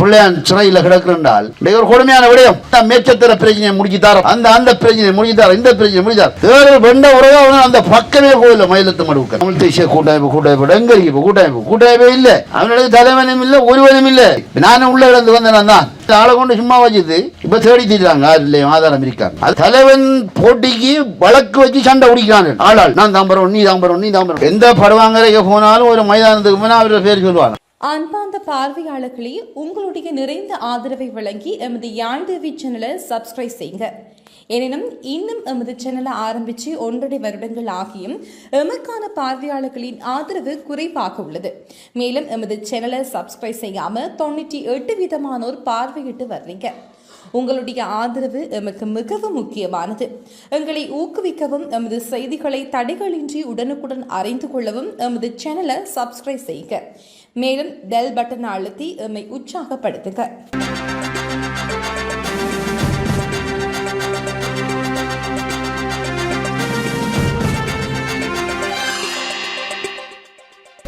பிள்ளையான் சிறையில் கிடக்குறால் ஒரு கொடுமையான விடயம். மேச்சத்திர பிரச்சனையை முடிச்சு அந்த அந்த பிரச்சனை முடிச்சு தரோம் இந்த பிரச்சனை முடிச்சு தேர்தல் வெண்ட உறவு அவன் அந்த பக்கமே போகல மயிலத்து மடுவுக்கு தமிழ் தேசிய கூட்டமைப்பு கூட்டமைப்பு எங்க இருக்கு கூட்டமைப்பு கூட்டமைப்பே இல்ல. அவனுக்கு தலைவனும் இல்லை ஒருவனும் இல்லை. நானும் உள்ள இடந்து வந்தேன் தான். ஆளை கொண்டு சும்மா வச்சுது இப்ப தேடி தீர்றாங்க யார் இல்லையா ஆதாரம் இருக்காங்க. அது தலைவன் போட்டிக்கு வழக்கு வச்சு சண்டை பிடிக்கிறாங்க ஆளாள் நான் தாம்பரம் நீ தாம்பரம் நீ தாம்பரம். எந்த பருவாங்கரைக்கு போனாலும் ஒரு மைதானத்துக்கு போனா அவரோட பேர் சொல்லுவாங்க. அன்பார்ந்த பார்வையாளர்களே உங்களுடைய நிறைந்த ஆதரவை வழங்கி எமது யாழ் டிவி சேனலை சப்ஸ்கிரைப் செய்யுங்க. எனினும் இன்னும் எமது சேனலை ஆரம்பித்து ஒன்றரை வருடங்கள் ஆகியும் எமக்கான பார்வையாளர்களின் ஆதரவு குறைவாக உள்ளது. மேலும் எமது சேனலை சப்ஸ்கிரைப் செய்யாமல் தொண்ணூற்றி எட்டு விதமானோர் பார்வையிட்டு வர்றீங்க. உங்களுடைய ஆதரவு எமக்கு மிகவும் முக்கியமானது. எங்களை ஊக்குவிக்கவும் எமது செய்திகளை தடைகளின்றி உடனுக்குடன் அறிந்து கொள்ளவும் எமது சேனலை சப்ஸ்கிரைப் செய்யுங்க. மேலும் பெல் பட்டன் அழுத்தி எம்மை உற்சாகப்படுத்துக.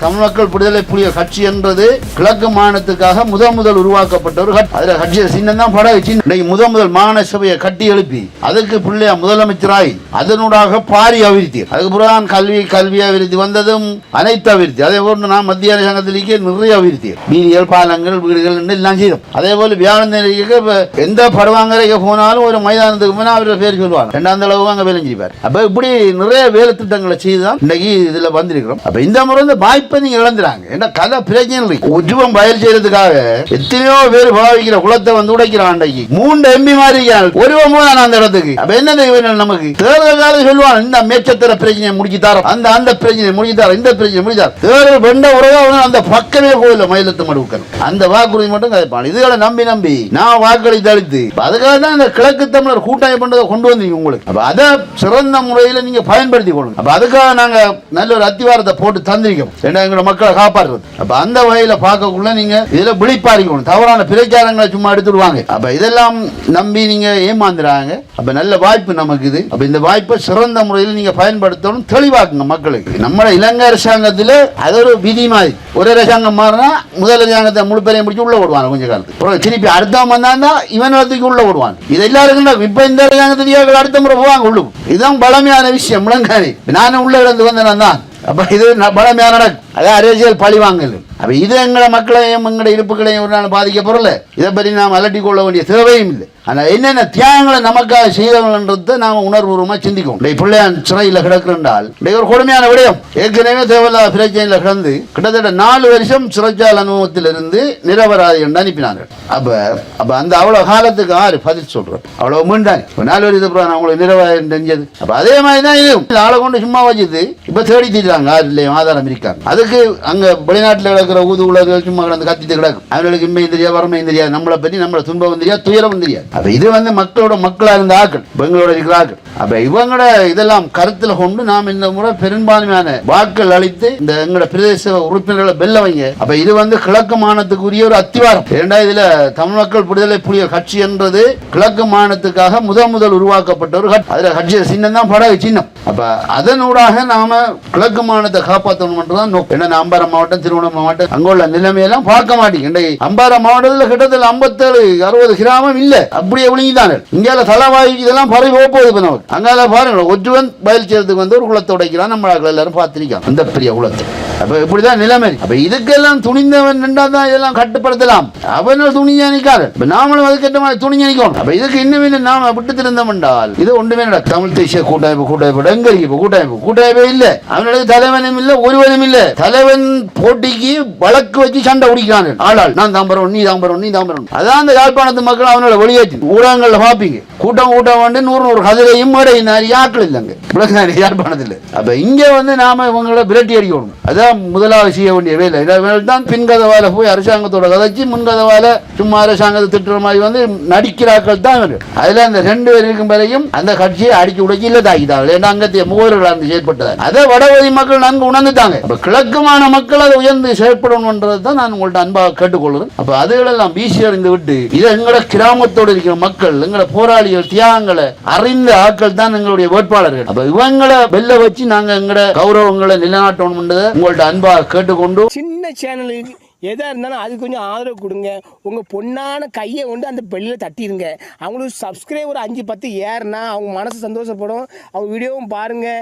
தமிழ் மக்கள் விடுதலை புலிய கட்சி என்பது கிழக்கு மாநிலத்துக்காக முதல் முதல் உருவாக்கப்பட்ட ஒரு கட்சி. அதுல கட்சி சின்னம் தான் படம் வச்சு இன்னைக்கு முதல் முதல் மாகாண சபையை கட்டி எழுப்பி அதுக்கு பிள்ளையா முதலமைச்சராய் அதனூடாக பாரி அபிவிருத்தி. அதுக்கு பிறகு கல்வி கல்வி அபிவிருத்தி வந்ததும் அனைத்து அபிவிருத்தி. அதே போன்று நான் மத்திய அரசாங்கத்திலேயே நிறைய அபிவிருத்தி. வீதிகள் பாலங்கள் வீடுகள் எல்லாம் செய்தோம். அதே போல வியாழந்தேரிக்கு எந்த பருவாங்கரைக்கு போனாலும் ஒரு மைதானத்துக்கு போனா அவர் பேர் சொல்லுவாங்க. ரெண்டாம் அளவு அங்கே வேலை செய்வார் அப்போ இப்படி நிறைய வேலை திட்டங்களை செய்து தான் இன்னைக்கு இதில் வந்திருக்கிறோம். அப்போ இந்த முறை வந்து வாய்ப்பு நீங்க இழந்துறாங்க. ஏன்னா கதை பிரச்சனை இல்லை. உஜ்ஜுவம் செய்யறதுக்காக எத்தனையோ பேர் பாவிக்கிற குளத்தை வந்து உடைக்கிறான் அன்றைக்கு. மூன்று எம்பி மாதிரி இருக்கிறாங்க ஒருவன் போதான் அந்த இடத்துக்கு. அப்ப என்ன நமக்கு? தேர்தல் காலம் சொல்லுவான் இந்த மேச்சத்திர பிரச்சனையை முடிச்சு தரோம். அந்த அந்த பிரச்சனையை முடிச்சு தரோம் இந்த பிரச்சனை முடிச்சு தரோம். தேர்தல் வெண்ட உறவா அந்த பக்கமே போகல மயிலத்து மடுவுக்கள் அந்த வாக்குறுதி மட்டும் கதைப்பான். இதுகளை நம்பி நம்பி நான் வாக்களித்து அளித்து அதுக்காக தான் இந்த கிழக்கு தமிழர் கூட்டணி பண்றதை கொண்டு வந்தீங்க உங்களுக்கு. அப்ப அதை சிறந்த முறையில் நீங்க பயன்படுத்தி கொள்ளுங்க. அப்ப அதுக்காக நாங்க நல்ல ஒரு அத்திவாரத்தை போட்டு தந்திருக்கோம். எங்களோட மக்களை காப்பாற்றுறது. அப்ப அந்த வகையில பார்க்கக்குள்ள நீங்க இதுல விழிப்பா இருக்கணும் தவறான பிரச்சாரங்களை சும்மா எடுத்துடுவாங்க. அப்ப இதெல்லாம் நம்பி நீங்க ஏமாந்துறாங்க. அப்ப நல்ல வாய்ப்பு நமக்கு இது அப்ப இந்த வாய்ப்பை சிறந்த முறையில் நீங்க பயன்படுத்தணும் தெளிவாக்குங்க மக்களுக்கு. நம்ம இலங்கை அரசாங்கத்துல அது ஒரு விதி மாதிரி. ஒரு அரசாங்கம் மாறினா முதல் அரசாங்கத்தை முழு பேரையும் பிடிச்சி உள்ள விடுவாங்க கொஞ்ச காலத்துக்கு. அப்புறம் திருப்பி அடுத்தவன் வந்தான்னா இவன் இடத்துக்கு உள்ள விடுவான் இது எல்லாருக்கும் தான். இப்ப இந்த அரசாங்கத்திலேயே அடுத்த முறை போவாங்க உள்ளுக்கு. இதுதான் பலமையான விஷயம் முழங்காரி நானும் உள்ள இருந்து வந்தேன் தான். அப்ப இது பலமையான நடக்கும். அதான் அரசியல் பழி வாங்கல். அப்ப இது எங்களை மக்களையும் எங்களோட இருப்புகளையும் ஒரு நாள் பாதிக்க பொருள். இதை பற்றி நாம் அலட்டி கொள்ள வேண்டிய தேவையும் இல்லை. ஆனால் என்னென்ன தியாகங்களை நமக்காக செய்தவங்கன்றதை நாம் உணர்வுபூர்வமா சிந்திக்கும் இந்த பிள்ளையான் சிறையில் கிடக்குறால் ஒரு கொடுமையான விடயம். ஏற்கனவே தேவையில்லாத பிரச்சனையில் கிடந்து கிட்டத்தட்ட நாலு வருஷம் சிறைச்சால் அனுபவத்திலிருந்து நிரபராதி என்று அனுப்பினார்கள். அப்போ அப்போ அந்த அவ்வளோ காலத்துக்கு ஆறு பதில் சொல்கிறோம் அவ்வளோ மீண்டாங்க இப்போ நாலு வருஷத்துக்கு அப்புறம் நான் நிரபராதி தெரிஞ்சது. அப்போ அதே மாதிரி தான் இதுவும். ஆளை கொண்டு சும்மா வச்சுது. இப்போ தேடி தீட்டாங்க ஆறு இல்லையும் ஆதாரம் இருக்காங்க. அது அதுக்கு அங்க வெளிநாட்டுல கிடக்கிற ஊது உலக சும்மா கிடந்து கத்திட்டு கிடக்கும் அவர்களுக்கு இம்மையும் தெரியாது வறுமையும் தெரியாது நம்மளை பற்றி நம்மளை துன்பம் தெரியாது துயரம் தெரியாது. அப்போ இது வந்து மக்களோட மக்களாக இருந்த ஆக்கள் பெங்களோட இருக்கிற ஆக்கள் அப்போ இவங்களோட இதெல்லாம் கருத்துல கொண்டு நாம் இந்த முறை பெரும்பான்மையான வாக்கள் அளித்து இந்த எங்களோட பிரதேச உறுப்பினர்களை வெல்ல வைங்க அப்போ இது வந்து கிழக்கு மாநிலத்துக்குரிய ஒரு அத்திவாரம். இரண்டா தமிழ் மக்கள் விடுதலை புலிய கட்சி என்றது கிழக்கு மாநிலத்துக்காக முதல் முதல் உருவாக்கப்பட்ட ஒரு கட்சி. அதுல சின்னம் தான் படகு சின்னம். அப்போ அதனூடாக நாம கிழக்கு மாநிலத்தை காப்பாற்றணும் தான் நோக்கம். ஏன்னா அம்பாரம் மாவட்டம் திருவண்ணாமலை மாவட்டம் அங்குள்ள நிலைமையெல்லாம் பார்க்க மாட்டீங்க இன்றைக்கு அம்பாரம் மாவட்டத்தில் கிட்டத்தட்ட ஐம்பத்தேழு அறுபது கிராமம் இல்லை. அப்படியே விழுங்கிதானே இங்கால தலைவாய் இதெல்லாம் பறவை போக போகுது இப்போ நமக்கு அங்கே பாருங்க ஒற்றுவன் பயில் வந்து ஒரு குளத்தை உடைக்கிறான் நம்ம எல்லாரும் பார்த்துருக்கான். அந்த பெரிய குளத்தை. அப்போ இப்படிதான் நிலைமை. அப்போ இதுக்கெல்லாம் துணிந்தவன் நின்றா தான் இதெல்லாம் கட்டுப்படுத்தலாம். அவனால் துணிஞ்சா நிக்காது இப்போ நாமளும் அதுக்கேற்ற மாதிரி துணி நிக்கணும் அப்போ இதுக்கு இன்னும் இன்னும் நாம விட்டு திருந்தோம் என்றால் இது ஒன்றுமே நடக்கும் தமிழ் தேசிய கூட்டமைப்பு கூட்டமைப்பு எங்க இருக்கு கூட்டமைப்பு கூட்டமைப்பே இல்லை. அவனுக்கு தலைவனும் இல்லை ஒருவனும் இல்லை. தலைவன் போட்டிக்கு வழக்கு வச்சு சண்டை பிடிக்கிறான். ஆளாள் நான் தாம்பரம் நீ தாம்பரம் நீ தாம்பரம் அதான் அந்த யாழ்ப்பாணத்து மக்கள் அவனோட வெளியேற்றி. ஊடகங்களில் பார்ப்பீங்க. கூட்டம் கூட்டம் வந்து நூறு நூறு கதிரையும் மேடையும் நிறைய ஆட்கள் இல்லைங்க. விளக்குதானே யாழ்ப்பாணத்தில். அப்போ இங்கே வந்து நாம இவங்களோட விரட்டி அடிக்கணும். அதுதான் முதலாவது செய்ய வேண்டிய வேலை. இதை தான் பின்கதவால போய் அரசாங்கத்தோட கதைச்சு முன்கதவால சும்மா அரசாங்கத்தை திட்டுற மாதிரி வந்து நடிக்கிறாக்கள் தான் அதுல அந்த ரெண்டு பேர் இருக்கும் வரையும் அந்த கட்சியை அடிச்சு உடைச்சு இல்ல தாக்கிட்டாங்க ஏன்னா அங்கத்திய முகவர்கள் அந்த செயற்பட்டது அதை வடவதி மக்கள் நன்கு உணர்ந்துட்டாங்க. கிழக்குமான மக்கள் அதை உயர்ந்து செயற்படணும்ன்றது தான் நான் உங்கள்ட்ட அன்பாக கேட்டுக்கொள்கிறேன். அப்ப அதுகளெல்லாம் வீசி அறிந்து விட்டு இதை எங்களோட கிராமத்தோடு இருக்கிற மக்கள் எங்களோட போராளிகள் தியாகங்களை அறிந்த ஆட்கள் தான் எங்களுடைய வேட்பாளர்கள். அப்ப இவங்களை வெல்ல வச்சு நாங்க எங்களோட கௌரவங்களை நிலைநாட்டணும்ன்றதை உங்கள்ட்ட அன்பாக கேட்டுக்கொண்டு சின்ன சேனலுக்கு எதாக இருந்தாலும் அது கொஞ்சம் ஆதரவு கொடுங்க. உங்கள் பொண்ணான கையை கொண்டு அந்த பெல்லில் தட்டிடுங்க அவங்களுக்கு சப்ஸ்கிரைபர் அஞ்சு பத்து ஏறுனா அவங்க மனசு சந்தோஷப்படும். அவங்க வீடியோவும் பாருங்கள்